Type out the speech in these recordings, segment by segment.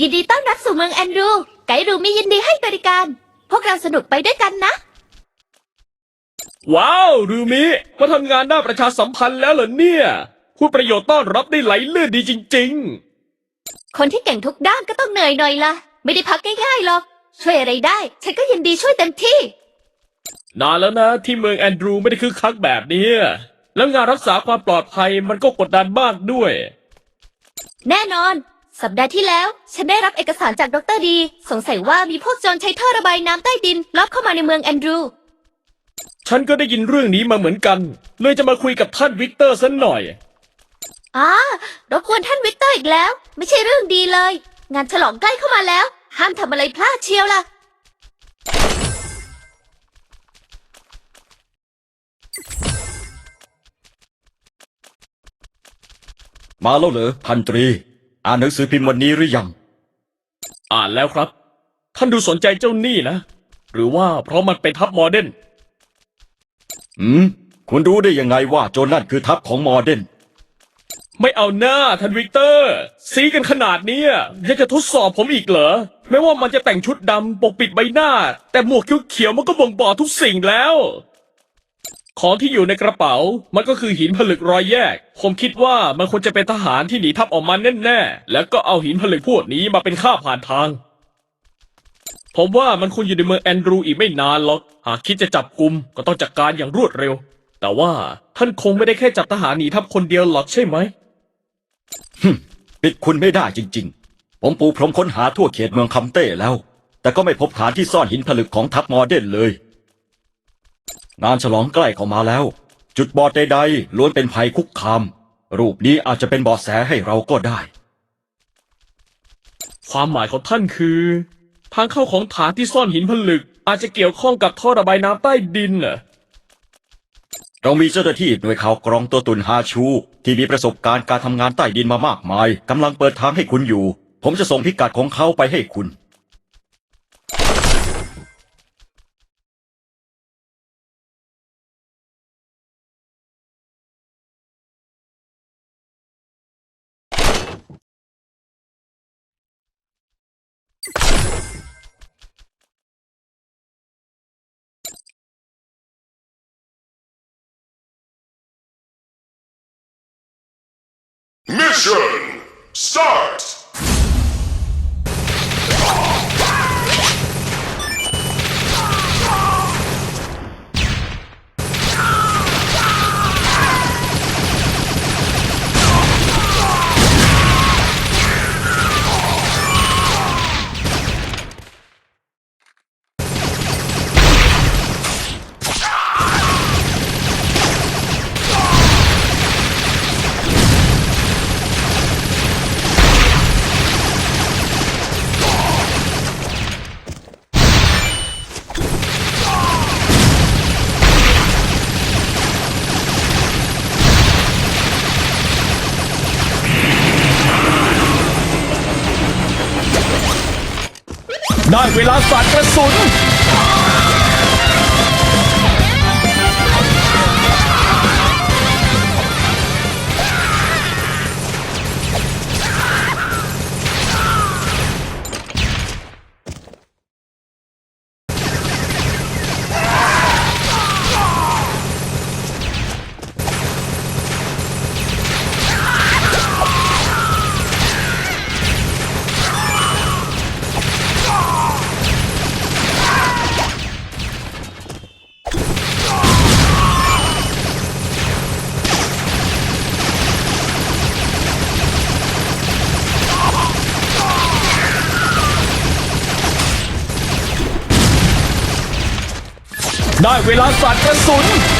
ยินดีต้อนรับสู่เมืองแอนดรู ไกด์รูมียินดีให้บริการ พวกเราสนุกไปด้วยกันนะ ว้าวรูมิมาทำงานด้านประชาสัมพันธ์แล้วเหรอเนี่ยพูดประโยชน์ต้อนรับได้ไหลลื่นดีจริง คนที่เก่งทุกด้านก็ต้องเหนื่อยหน่อยละไม่ได้พักง่ายๆหรอก ช่วยอะไรได้ ฉันก็ยินดีช่วยเต็มที่ ๆ นานแล้วนะที่เมืองแอนดรูไม่ได้คึกคักแบบนี้แล้วงานรักษาความปลอดภัยมันก็กดดันมากด้วย แน่นอน สัปดาห์ที่แล้ว ฉันได้รับเอกสารจากดรดี สงสัยว่ามีพวกโจรใช้ท่อระบายน้ำใต้ดินลอบเข้ามาในเมืองแอนดรูฉันก็ได้ยินเรื่องนี้มาเหมือนกัน เลยจะมาคุยกับท่านวิกเตอร์สักหน่อยอ่ารบกวนท่านวิกเตอร์อีกแล้ว ไม่ใช่เรื่องดีเลย งานฉลองใกล้เข้ามาแล้ว ห้ามทำอะไรพลาดเชียวล่ะ มาแล้วเหรอพันตรี อ่านหนังสือพิมพ์วันนี้หรือยัง อ่านแล้วครับ ท่านดูสนใจเจ้านี่นะ หรือว่าเพราะมันเป็นทัพโมเดิร์นอืม คุณรู้ได้ยังไงว่าโจรนั่นคือทัพของมอร์เดน ไม่เอาหน้าท่านวิกเตอร์ ซีกันขนาดเนี้ยยังจะทดสอบผมอีกเหรอ ไม่ว่ามันจะแต่งชุดดำปกปิดใบหน้า แต่หมวกเขียวๆมันก็บ่งบอกทุกสิ่งแล้ว ของที่อยู่ในกระเป๋า มันก็คือหินผลึกรอยแยก ผมคิดว่ามันควรจะเป็นทหารที่หนีทัพออกมาแน่ๆ แล้วก็เอาหินผลึกพวกนี้มาเป็นค่าผ่านทาง ผมว่ามันคงอยู่ในเมืองแอนดรูอีกไม่นานหรอก หากคิดจะจับกลุมก็ต้องจัดการอย่างรวดเร็ว แต่ว่าท่านคงไม่ได้แค่จับทหารหนีทัพคนเดียวหรอกใช่ไหมปิดคุณไม่ได้จริง ๆ ผมปูพรมค้นหาทั่วเขตเมืองคัมเต้แล้ว แต่ก็ไม่พบฐานที่ซ่อนหินผลึกของทัพมอเดนเลย งานฉลองใกล้เข้ามาแล้ว จุดบอดใดๆล้วนเป็นภัยคุกคาม รูปนี้อาจจะเป็นเบาะแสให้เราก็ได้ ความหมายของท่านคือ ทางเข้าของฐานที่ซ่อนหินผลึก อาจจะเกี่ยวข้องกับท่อระบายน้ำใต้ดินน่ะเรามีเจ้าหน้าที่หน่วยข่าวกรองตัวตุนฮาชู ที่มีประสบการณ์การทำงานใต้ดินมามากมายกำลังเปิดทางให้คุณอยู่ ผมจะส่งพิกัดของเขาไปให้คุณ Mission start! ได้เวลาสาดกระสุนาดกระสุน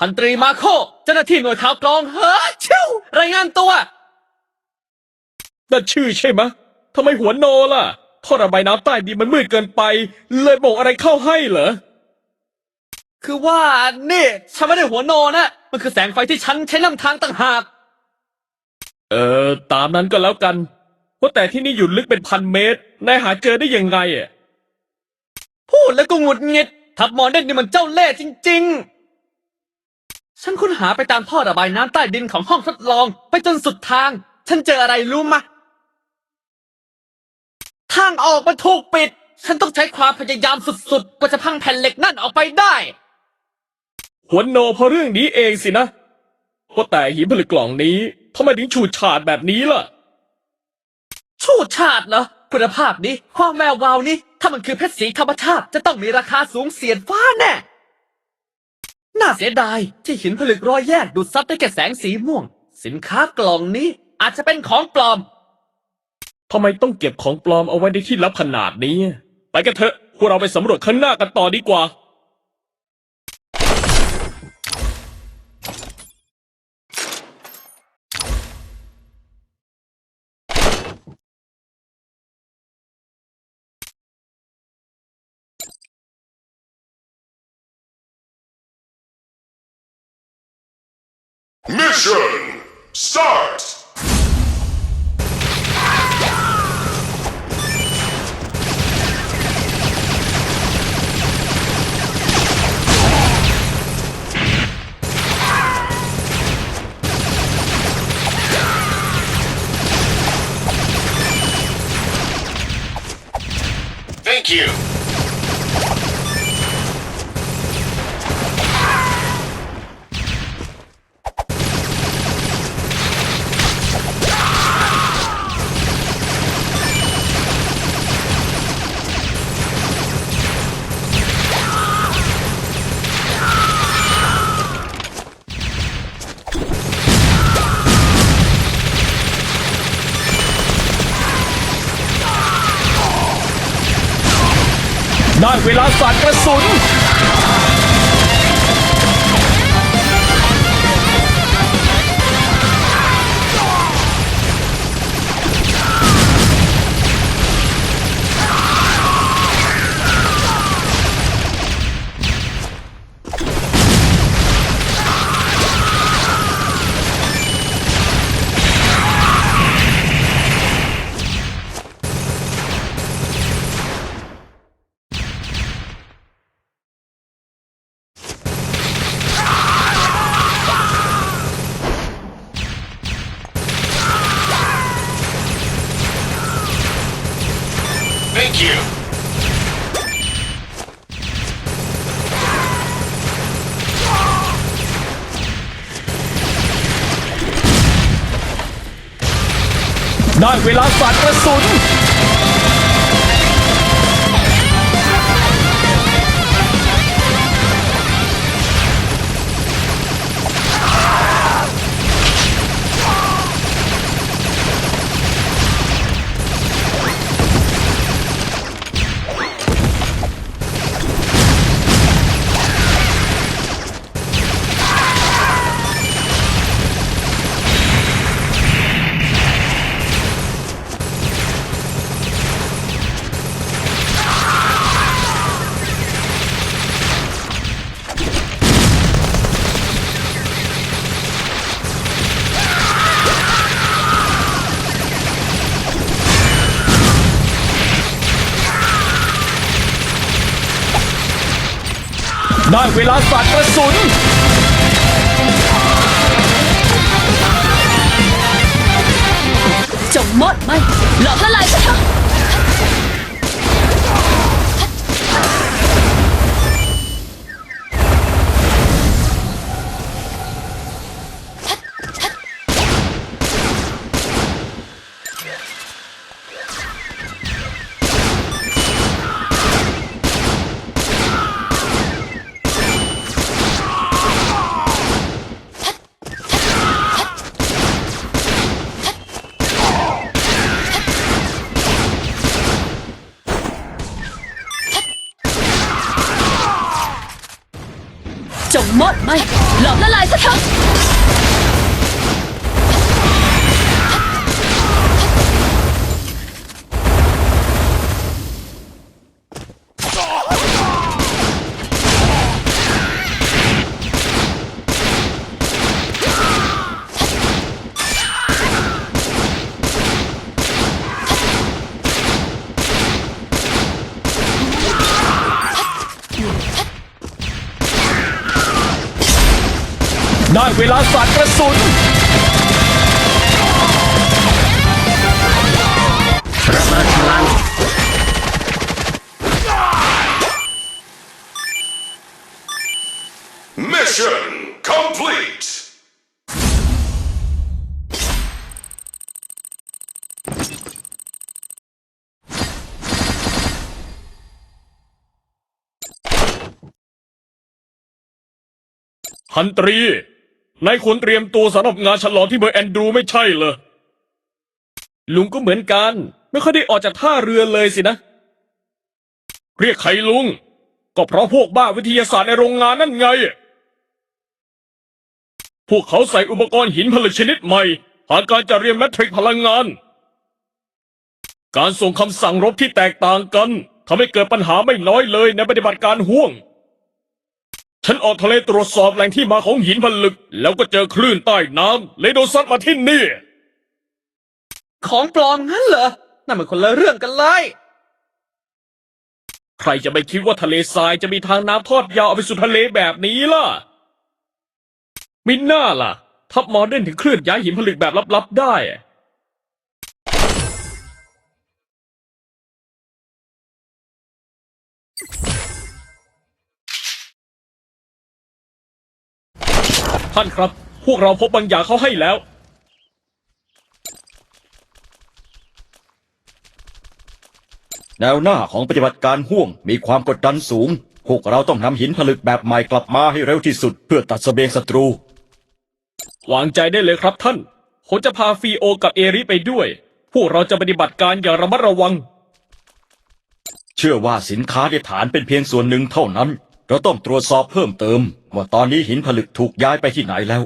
พันตรีมาโค เจ้าหน้าที่หน่วยข่าวกรองเฮ้อชิวรายงานตัวนั่นชื่อใช่ไหมะทำไมหัวโนล่ะท่อระบายน้ำใต้ดินมันมืดเกินไป เลยบอกอะไรเข้าให้เหรอ คือว่านี่ฉันไม่ได้หัวโนนะ มันคือแสงไฟที่ฉันใช้นำทางต่างหาก เออ ตามนั้นก็แล้วกันว่าแต่ที่นี่อยู่ลึกเป็นพันเมตร นายหาเจอได้ยังไงอะ พูดแล้วก็หงุดหงิดทับมอนเด่นนี่มันเจ้าเล่ห์จริง ๆ ฉันค้นหาไปตามท่อระบายน้ำใต้ดินของห้องทดลอง ไปจนสุดทาง ฉันเจออะไรรู้มะ ทางออกมันถูกปิด ฉันต้องใช้ความพยายามสุดๆ กว่าจะพังแผ่นเหล็กนั่นออกไปได้ หัวโนเพราะเรื่องนี้เองสินะว่าแต่หินผลึกกล่องนี้ทำไมถึงฉูดฉาดแบบนี้ล่ะ ชูดชาติเหรอคุณภาพนี้ความแวววาวนี้ ถ้ามันคือเพชรสีธรรมชาติจะต้องมีราคาสูงเสียดฟ้าแน่ น่าเสียดายที่หินผลึกรอยแยกดูดซับได้แค่แสงสีม่วง สินค้ากล่องนี้อาจจะเป็นของปลอม ทำไมต้องเก็บของปลอมเอาไว้ในที่ลับขนาดนี้ ไปกันเถอะ พวกเราไปสำรวจข้างหน้ากันต่อดีกว่า Mission start. 'Thank you. เวลาสาดกระสุน ได้เวลาสาดกระสุน ได้เวลาสาดกระสุน จงมดไหมหลอกละลายซะเถอะ จงมด ไหมหลอมละลายซะเถอะได้เวลาสาดกระสุน Mission complete. ฮันตรี นายควรเตรียมตัวสำหรับงานฉลองที่เบอร์แอนดรูไม่ใช่เหรอ ลุงก็เหมือนกัน ไม่ค่อยได้ออกจากท่าเรือเลยสินะ เรียกใครลุง ก็เพราะพวกบ้าวิทยาศาสตร์ในโรงงานนั่นไง พวกเขาใส่อุปกรณ์หินผลึกชนิดใหม่ผ่านการจัดเรียนแมทริกพลังงาน การส่งคำสั่งรบที่แตกต่างกันทำให้เกิดปัญหาไม่น้อยเลยในปฏิบัติการห่วง ฉันออกทะเลตรวจสอบแหล่งที่มาของหินผลึก แล้วก็เจอคลื่นใต้น้ำเลยโดนซัดมาที่นี่ ของปลอมงั้นเหรอ นั่นมันคนละเรื่องกันเลย ใครจะไปคิดว่าทะเลทรายจะมีทางน้ำทอดยาวเอาไปสู่ทะเลแบบนี้ล่ะ มิน่าล่ะ ทัพมอร์เดนถึงเคลื่อนย้ายหินผลึกแบบลับๆได้ ท่านครับ พวกเราพบบางอย่างเขาให้แล้ว แนวหน้าของปฏิบัติการห่วงมีความกดดันสูง พวกเราต้องนำหินผลึกแบบใหม่กลับมาให้เร็วที่สุด เพื่อตัดเสบียงศัตรู วางใจได้เลยครับท่าน ผมจะพาฟีโอกับเอริไปด้วย พวกเราจะปฏิบัติการอย่างระมัดระวัง เชื่อว่าสินค้าในฐานเป็นเพียงส่วนหนึ่งเท่านั้น เราต้องตรวจสอบเพิ่มเติม ว่าตอนนี้หินผลึกถูกย้ายไปที่ไหนแล้ว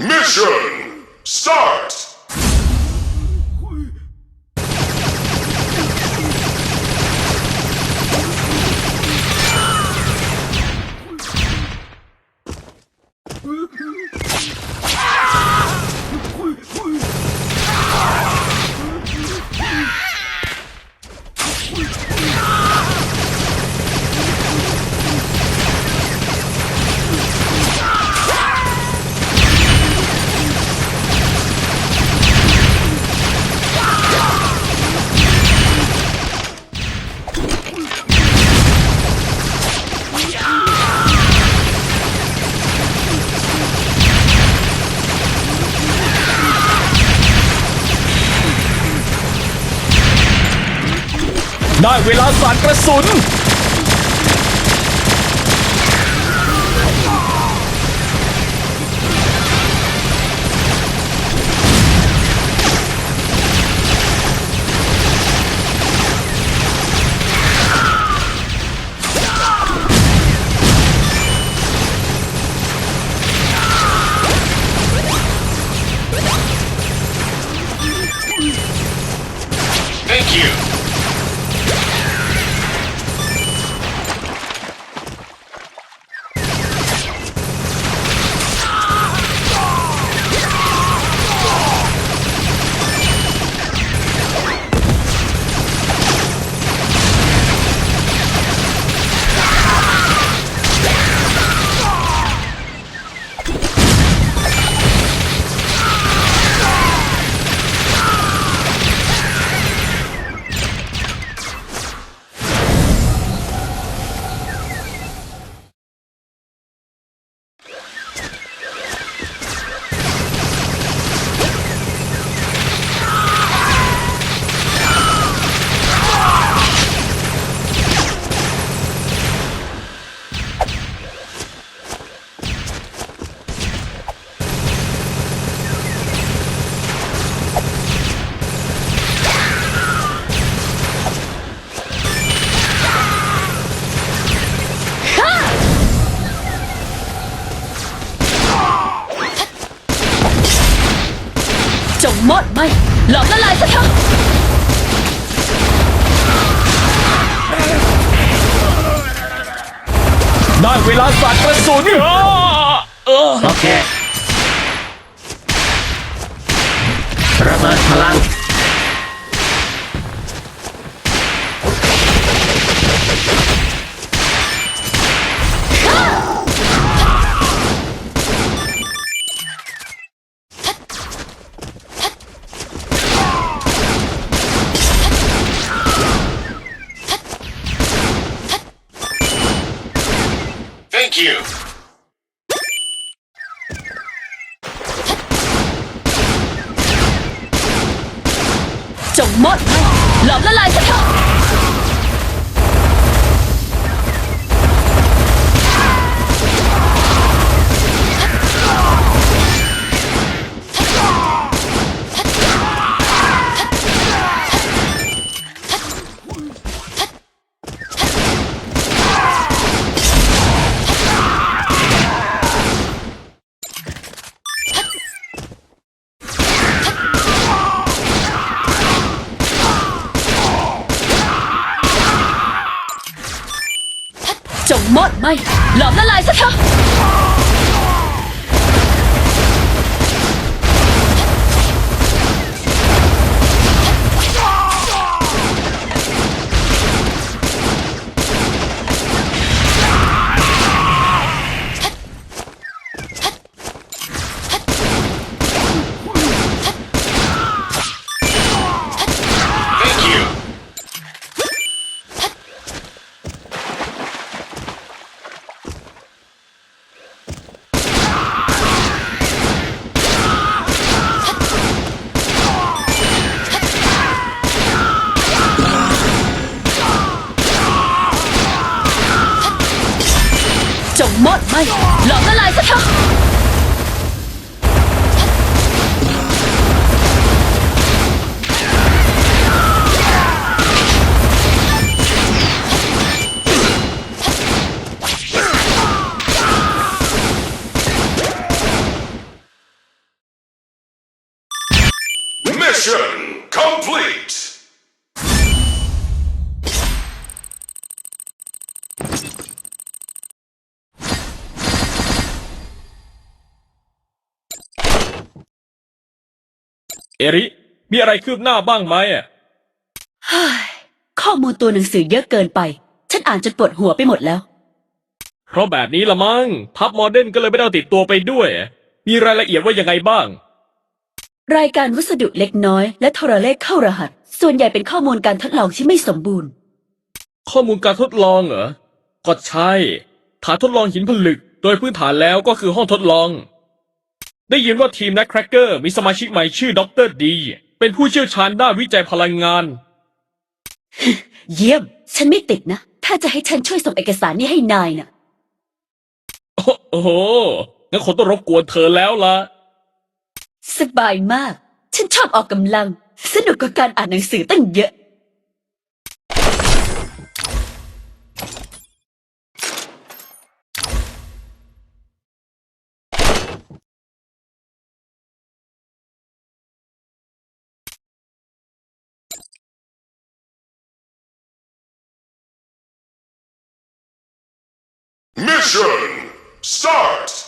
Mission start. ได้เวลาสาดกระสุน สาดกระสุนอ้าเออ โอเค ระเบิดพลัง Thank you. จงมดไหมหลอมละลายซะเถอะ Mission complete. เอริ มีอะไรคืบหน้าบ้างไหมอะเฮ้ยข้อมูลตัวหนังสือเยอะเกินไป ฉันอ่านจนปวดหัวไปหมดแล้ว เพราะแบบนี้ละมั้งทัพโมเดิร์นก็เลยไม่ได้เอาติดตัวไปด้วย มีรายละเอียดว่ายังไงบ้าง รายการวัสดุเล็กน้อยและโทรเลขเข้ารหัส ส่วนใหญ่เป็นข้อมูลการทดลองที่ไม่สมบูรณ์ ข้อมูลการทดลองเหรอ ก็ใช่ ฐานทดลองหินผลึก โดยพื้นฐานแล้วก็คือห้องทดลอง ได้ยินว่าทีมนักแครกเกอร์มีสมาชิกใหม่ชื่อด็อกเตอร์ดี เป็นผู้เชี่ยวชาญด้านวิจัยพลังงาน เยี่ยม ฉันไม่ติดนะ ถ้าจะให้ฉันช่วยส่งเอกสารนี้ให้นายน่ะ โอ้โห งั้นคงต้องรบกวนเธอแล้วล่ะ สบายมาก ฉันชอบออกกำลัง สนุกกับการอ่านหนังสือตั้งเยอะ Mission start.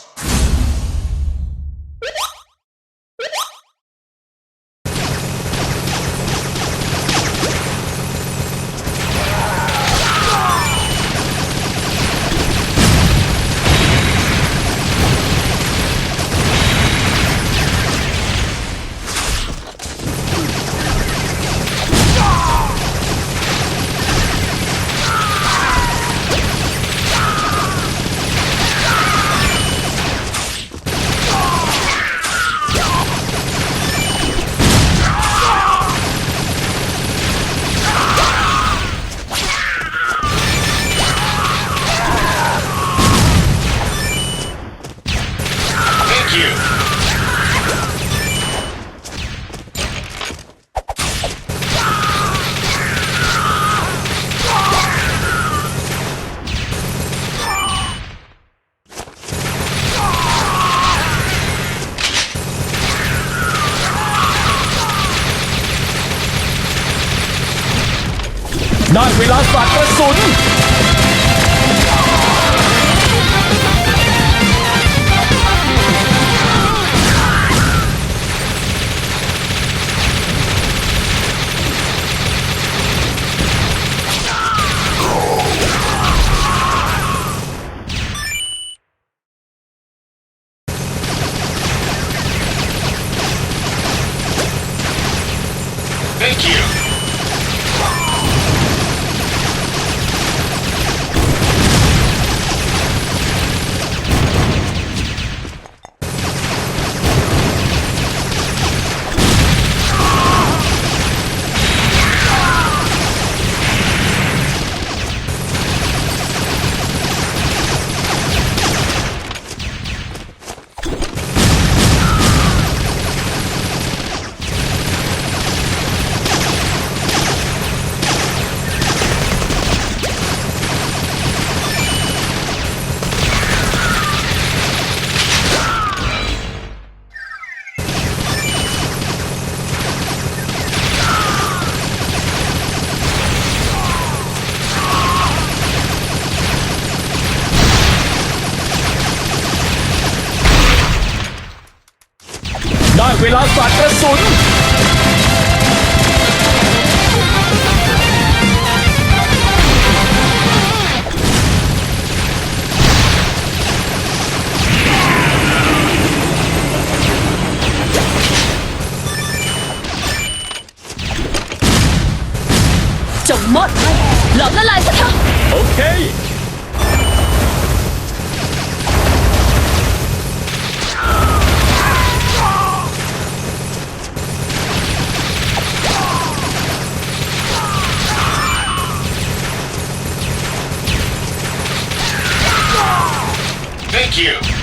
You.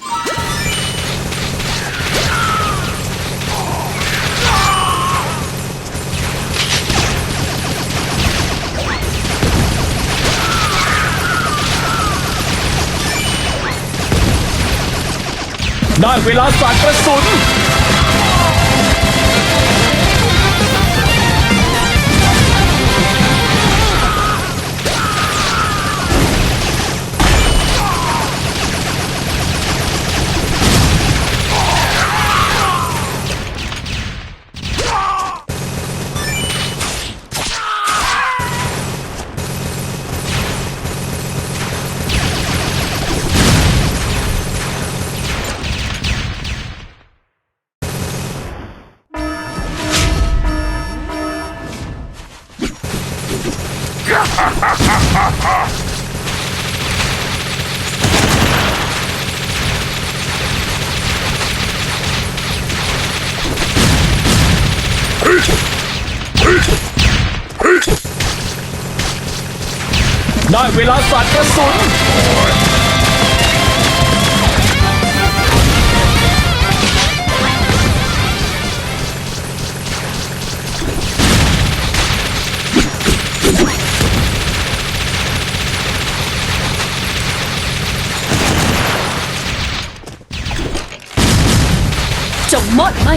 Thank ได้ ได้เวลาสัตว์กระสุน มอดไหม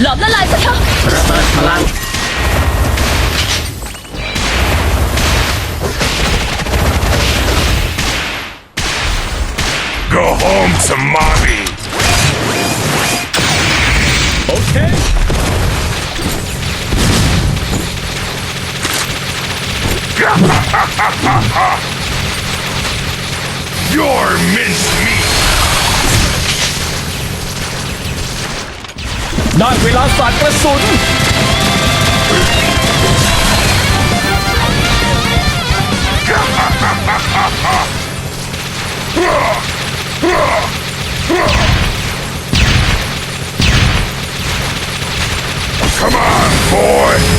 หลอมละลายซะเถอะระเบิดพลัง Go home to mommy. โอเค You're mincemeat. ได้เวลาสัตว์กระสุน Come on, boy.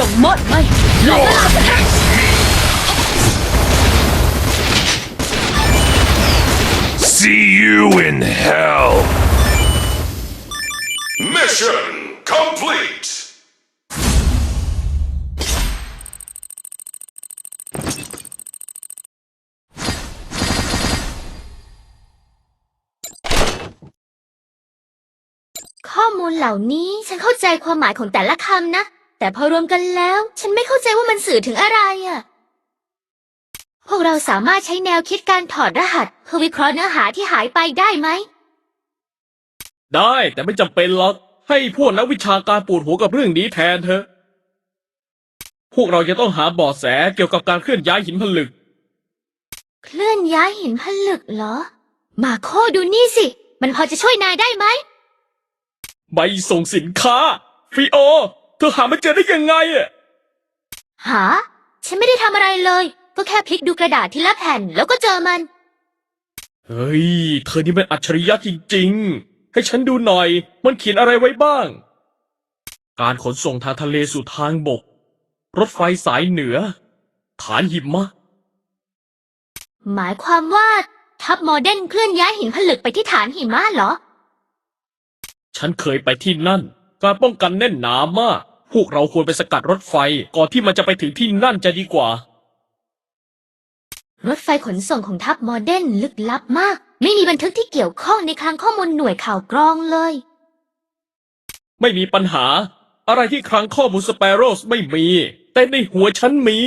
จงมอดไหมหลอมละลา See you in hell. Mission complete. ข้อมูลเหล่านี้ฉันเข้าใจความหมายของแต่ละคำนะ แต่พอรวมกันแล้ว ฉันไม่เข้าใจว่ามันสื่อถึงอะไรอะพวกเราสามารถใช้แนวคิดการถอดรหัสเพื่อวิเคราะห์เนื้อหาที่หายไปได้ไหม ได้แต่ไม่จำเป็นหรอก ให้พวกนักวิชาการปวดหัวกับเรื่องนี้แทนเถอะ พวกเราจะต้องหาเบาะแสเกี่ยวกับการเคลื่อนย้ายหินผลึก เคลื่อนย้ายหินผลึกเหรอ มาโคดูนี่สิ มันพอจะช่วยนายได้ไหม ใบส่งสินค้าฟีโอ เธอหาไม่เจอได้ยังไงอะหา ฉันไม่ได้ทำอะไรเลย ก็แค่พลิกดูกระดาษทีละแผ่นแล้วก็เจอมัน เฮ้ย เธอนี่เป็นอัจฉริยะจริงๆ ให้ฉันดูหน่อย มันเขียนอะไรไว้บ้าง การขนส่งทางทะเลสู่ทางบก รถไฟสายเหนือ ฐานหิมะ หมายความว่าทัพโมเดร์นเคลื่อนย้ายหินผลึกไปที่ฐานหิมะเหรอ ฉันเคยไปที่นั่น การป้องกันแน่นหนามาก พวกเราควรไปสกัดรถไฟ ก่อนที่มันจะไปถึงที่นั่นจะดีกว่า รถไฟขนส่งของทัพโมเดร์นลึกลับมาก ไม่มีบันทึกที่เกี่ยวข้องในคลังข้อมูลหน่วยข่าวกรองเลย ไม่มีปัญหา อะไรที่คลังข้อมูลสเปโรสไม่มี แต่ในหัวฉันมี